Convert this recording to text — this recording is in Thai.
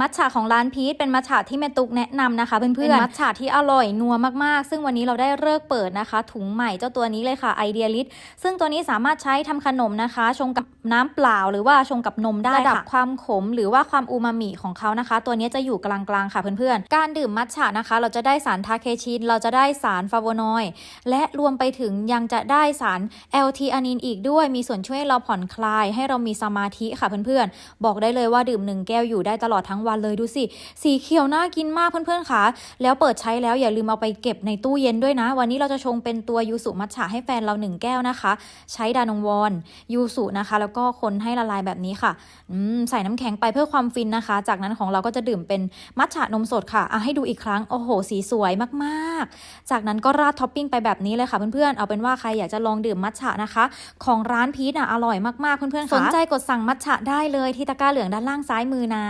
มัทฉะของร้านพีทเป็นมัทฉะที่แม่ตุกแนะนำนะคะเพื่อนๆเป็นมัทฉะที่อร่อยนัวมากๆ ซึ่งวันนี้เราได้เลิกเปิดนะคะ ถุงใหม่เจ้าตัวนี้เลยค่ะไอเดียลิสซึ่งตัวนี้สามารถใช้ทำขนมนะคะชงกับน้ำเปล่าหรือว่าชงกับนมได้ระดับความขม หรือว่าความอูมามิของเขานะคะ ตัวนี้จะอยู่กลางๆค่ะเพื่อนๆ การดื่มมัทฉะนะคะ เราจะได้สารทาเคชิน เราจะได้สารฟลาโวนอยด์และรวมไปถึงยังจะได้สาร LT อานินอีกด้วย มีส่วนช่วยให้เราผ่อนคลาย ให้เรามีสมาธิค่ะเพื่อนๆ บอกได้เลยว่าดื่มหนึ่งแก้วอยู่ได้ตลอดทั้งวันเลยดูสิ สีเขียวน่ากินมากเพื่อนๆค่ะแล้วเปิดใช้แล้วอย่าลืมเอาไปเก็บในตู้เย็นด้วยนะ วันนี้เราจะชงเป็นตัวยูสุมัทฉะให้แฟนเราหนึ่งแก้วนะคะ ใช้ดานงวอนยูสุนะคะแล้วก็คนให้ละลายแบบนี้ค่ะใส่น้ำแข็งไปเพื่อความฟินนะคะ จากนั้นของเราก็จะดื่มเป็นมัทฉะนมสดค่ะอะให้ดูอีกครั้ง โอ้โห สีสวยมากๆ จากนั้นก็ราดท็อปปิ้งไปแบบนี้เลยค่ะเพื่อนๆ เอาเป็นว่าใครอยากจะลองดื่มมัทฉะนะคะ ของร้านพีทอะอร่อยมากๆเพื่อนๆสนใจกดสั่งมัทฉะได้เลยที่ตะกร้าเหลืองด้านล่างซ้ายมือนะ